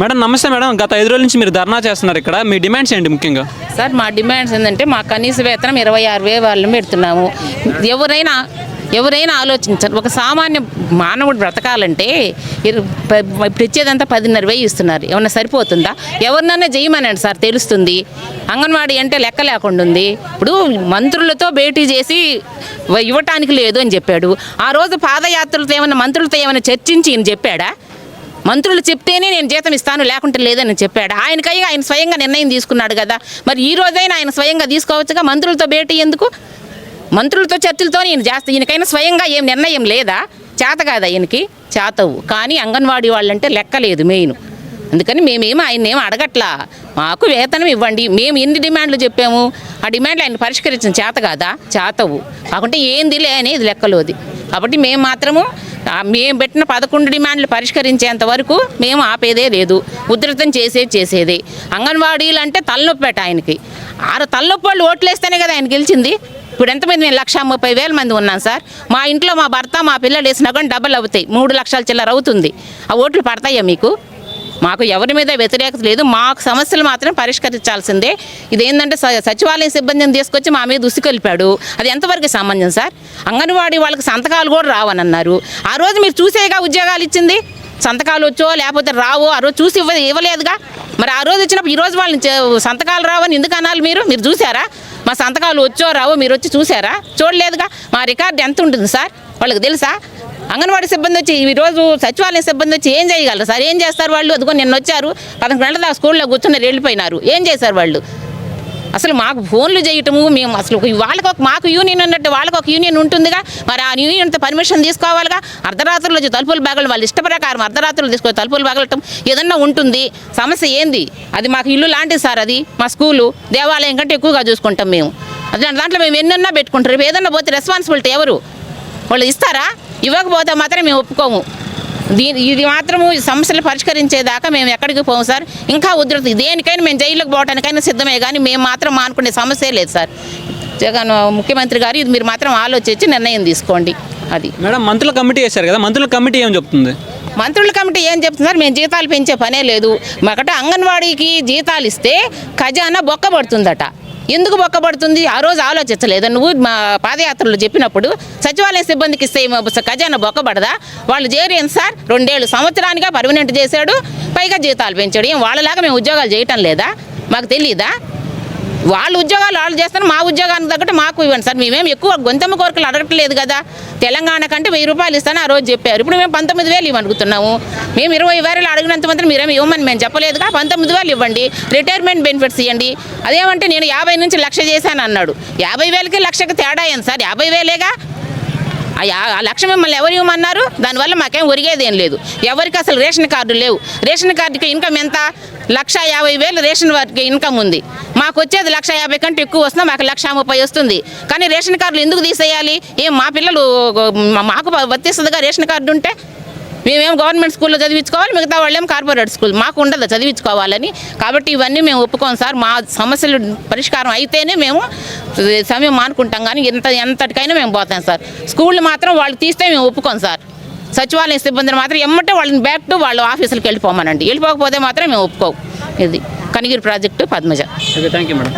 Madam నమస్తే madam. గత ఐదు రోజుల నుంచి మీరు ధర్నా చేస్తున్నారు ఇక్కడ. మీ డిమాండ్స్ ఏంటి ముఖ్యంగా? సార్ మా డిమాండ్స్ ఏంటంటే మా కనీస వేతనం ఇరవై ఆరు వేలు వాళ్ళని పెడుతున్నాము. ఎవరైనా ఎవరైనా ఆలోచించారు ఒక సామాన్య మానవుడు బ్రతకాలంటే ఇప్పుడు ఇచ్చేదంతా పదిన్నర వెయ్యి ఇస్తున్నారు. ఏమన్నా సరిపోతుందా? ఎవరినన్నా చేయమనండి సార్ తెలుస్తుంది. అంగన్వాడీ అంటే లెక్క లేకుండా ఉంది. ఇప్పుడు మంత్రులతో భేటీ చేసి ఇవ్వటానికి లేదు అని చెప్పాడు. ఆ రోజు పాదయాత్రలతో ఏమైనా మంత్రులతో ఏమైనా చర్చించి ఈయన చెప్పాడా? మంత్రులు చెప్తేనే నేను జీతం ఇస్తాను లేకుంటే లేదని చెప్పాడు. ఆయనకై ఆయన స్వయంగా నిర్ణయం తీసుకున్నాడు కదా. మరి ఈ రోజైనా ఆయన స్వయంగా తీసుకోవచ్చుగా మంత్రులతో భేటీ ఎందుకు? మంత్రులతో చర్చలతో ఈయన చేస్తా. ఈయనకైనా స్వయంగా ఏం నిర్ణయం లేదా? చేత కాదా ఈయనకి చేతవు. కానీ అంగన్వాడీ వాళ్ళంటే లెక్కలేదు మెయిన్. అందుకని మేమేమి ఆయన ఏం అడగట్లా. మాకు వేతనం ఇవ్వండి. మేము ఎన్ని డిమాండ్లు చెప్పాము? ఆ డిమాండ్లు ఆయన పరిష్కరించిన చేత కాదా? చేతవు. కాకుంటే ఏందిలే అనేది లెక్కలోది. కాబట్టి మేము మాత్రము మేము పెట్టిన పదకొండు డిమాండ్లు పరిష్కరించేంత వరకు మేము ఆపేదే లేదు. ఉధృతం చేసేది చేసేది. అంగన్వాడీలు అంటే తలనొప్పేట ఆయనకి. ఆరు తలనొప్పి వాళ్ళు ఓట్లేస్తేనే కదా ఆయన గెలిచింది. ఇప్పుడు ఎంతమంది మేము లక్ష ముప్పై వేల మంది ఉన్నాం సార్. మా ఇంట్లో మా భర్త మా పిల్లలు వేసినా కానీ డబ్బులు అవుతాయి. మూడు లక్షల చిల్లర అవుతుంది. ఆ ఓట్లు పడతాయా మీకు? మాకు ఎవరి మీద వ్యతిరేకత లేదు. మాకు సమస్యలు మాత్రం పరిష్కరించాల్సిందే. ఇదేంటంటే స- సచివాలయం సిబ్బందిని తీసుకొచ్చి మా మీద ఉసికొల్పాడు అది ఎంతవరకు సంబంధం సార్? అంగన్వాడీ వాళ్ళకి సంతకాలు కూడా రావని అన్నారు ఆ రోజు మీరు చూసేగా ఉద్యోగాలు ఇచ్చింది? సంతకాలు వచ్చో లేకపోతే రావో ఆ రోజు చూసి ఇవ్వ ఇవ్వలేదుగా? మరి ఆ రోజు వచ్చినప్పుడు ఈ రోజు వాళ్ళని సంతకాలు రావని ఎందుకు అనాలి మీరు? మీరు చూసారా? మా సంతకాలు వచ్చో రావో మీరు వచ్చి చూసారా? చూడలేదుగా? మా రికార్డు ఎంత ఉంటుంది సార్? వాళ్ళకి తెలుసా? అంగన్వాడీ సిబ్బంది వచ్చి ఈ రోజు సచివాలయం సిబ్బంది వచ్చి ఏం చేయగలరు సార్? ఏం చేస్తారు వాళ్ళు? అదిగో నిన్న వచ్చారు. పదకొండు గంటల దాకా స్కూల్లో కూర్చున్నారు వెళ్ళిపోయినారు. ఏం చేశారు వాళ్ళు? అసలు మాకు ఫోన్లు చేయటము మేము అసలు వాళ్ళకు వాళ్ళకి ఒక మాకు యూనియన్ ఉన్నట్టు వాళ్ళకి ఒక యూనియన్ ఉంటుందిగా. మరి ఆ యూనియన్తో పర్మిషన్ తీసుకోవాలిగా? అర్ధరాత్రులు వచ్చి తలుపులు బాగలు వాళ్ళ ఇష్ట ప్రకారం అర్ధరాత్రులు తీసుకొని తలుపులు బాగలటం ఏదన్నా ఉంటుంది. సమస్య ఏంది? అది మాకు ఇల్లు లాంటిది సార్ అది. మా స్కూలు దేవాలయం కంటే ఎక్కువగా చూసుకుంటాం మేము. అది దాంట్లో మేము ఎన్నెన్నా పెట్టుకుంటారు. రేపు ఏదన్నా పోతే రెస్పాన్సిబిలిటీ ఎవరు? వాళ్ళు ఇస్తారా? ఇవ్వకపోతే మాత్రం మేము ఒప్పుకోము. దీని ఇది మాత్రము సమస్యలు పరిష్కరించేదాకా మేము ఎక్కడికి పోము సార్. ఇంకా ఉధృతి దేనికైనా మేము జైలుకి పోవడానికైనా సిద్ధమే కానీ మేము మాత్రం మానుకునే సమస్య లేదు సార్. జగన్ ముఖ్యమంత్రి గారు ఇది మీరు మాత్రం ఆలోచించి నిర్ణయం తీసుకోండి. అది. మేడం మంత్రుల కమిటీ వేశారు కదా మంత్రుల కమిటీ ఏం చెప్తుంది? మంత్రుల కమిటీ ఏం చెప్తున్నారు మేము జీతాలు పెంచే పనే లేదు. ఒకట అంగన్వాడీకి జీతాలు ఇస్తే ఖజానా బొక్కబడుతుందట ఎందుకు బొక్కబడుతుంది ఆ రోజు ఆలోచించలేదు. నువ్వు మా పాదయాత్రలో చెప్పినప్పుడు సచివాలయ సిబ్బందికి ఇస్తే ఖజానా బొక్కబడదా? వాళ్ళు చేరేం సార్? రెండేళ్ళు సంవత్సరానిగా పర్మనెంట్ చేశాడు పైగా జీతాలు పెంచాడు. ఏం వాళ్ళలాగా మేము ఉద్యోగాలు చేయటం లేదా? మాకు తెలియదా వాళ్ళ ఉద్యోగాలు వాళ్ళు చేస్తారు మా ఉద్యోగానికి తగ్గట్టు మాకు ఇవ్వండి సార్. మేమేం ఎక్కువ గొంతమ్మ కోరికలు అడగట్లేదు కదా. తెలంగాణ కంటే వెయ్యి రూపాయలు ఇస్తాను ఆ రోజు చెప్పారు. ఇప్పుడు మేము పంతొమ్మిది వేలు ఇవ్వనుకుతున్నాము మేము ఇరవై వేలు అడిగినంత మాత్రం మీరేమి ఇవ్వమని మేము చెప్పలేదుగా పంతొమ్మిది వేలు ఇవ్వండి రిటైర్మెంట్ బెనిఫిట్స్ ఇవ్వండి అదేమంటే నేను యాభై నుంచి లక్ష చేశాను అన్నాడు యాభై వేలకి లక్షకి తేడా ఏంది సార్? యాభై వేలేగా ఆ యా- లక్ష మిమ్మల్ని ఎవరు ఇవ్వమన్నారు? దానివల్ల మాకేం ఒరిగేదేం లేదు. ఎవరికి అసలు రేషన్ కార్డు లేవు. రేషన్ కార్డుకి ఇన్కమ్ ఎంత? లక్ష యాభై వేలు రేషన్ వారికి ఇన్కమ్ ఉంది. మాకు వచ్చేది లక్ష యాభై కంటే ఎక్కువ వస్తున్నా మాకు లక్ష ముప్పై వస్తుంది. కానీ రేషన్ కార్డులు ఎందుకు తీసేయాలి? ఏం మా పిల్లలు మాకు వర్తిస్తుందిగా రేషన్ కార్డు ఉంటే? మేమేం గవర్నమెంట్ స్కూల్లో చదివించుకోవాలి మిగతా వాళ్ళేం కార్పొరేట్ స్కూల్ మాకు ఉండదు చదివించుకోవాలని. కాబట్టి ఇవన్నీ మేము ఒప్పుకోం సార్. మా సమస్యలు పరిష్కారం అయితేనే మేము సమయం మానుకుంటాం కానీ ఎంత ఎంతటికైనా మేము పోతాం సార్. స్కూళ్ళు మాత్రం వాళ్ళు తీస్తే మేము ఒప్పుకోం సార్. సచివాలయ సిబ్బందిని మాత్రం ఎమ్మటే వాళ్ళని బ్యాక్ టు వాళ్ళ ఆఫీసులకు వెళ్ళిపోమనండి. వెళ్ళిపోకపోతే మాత్రం మేము ఒప్పుకోం. ఇది Kanigiri project Padmaja. Okay thank you madam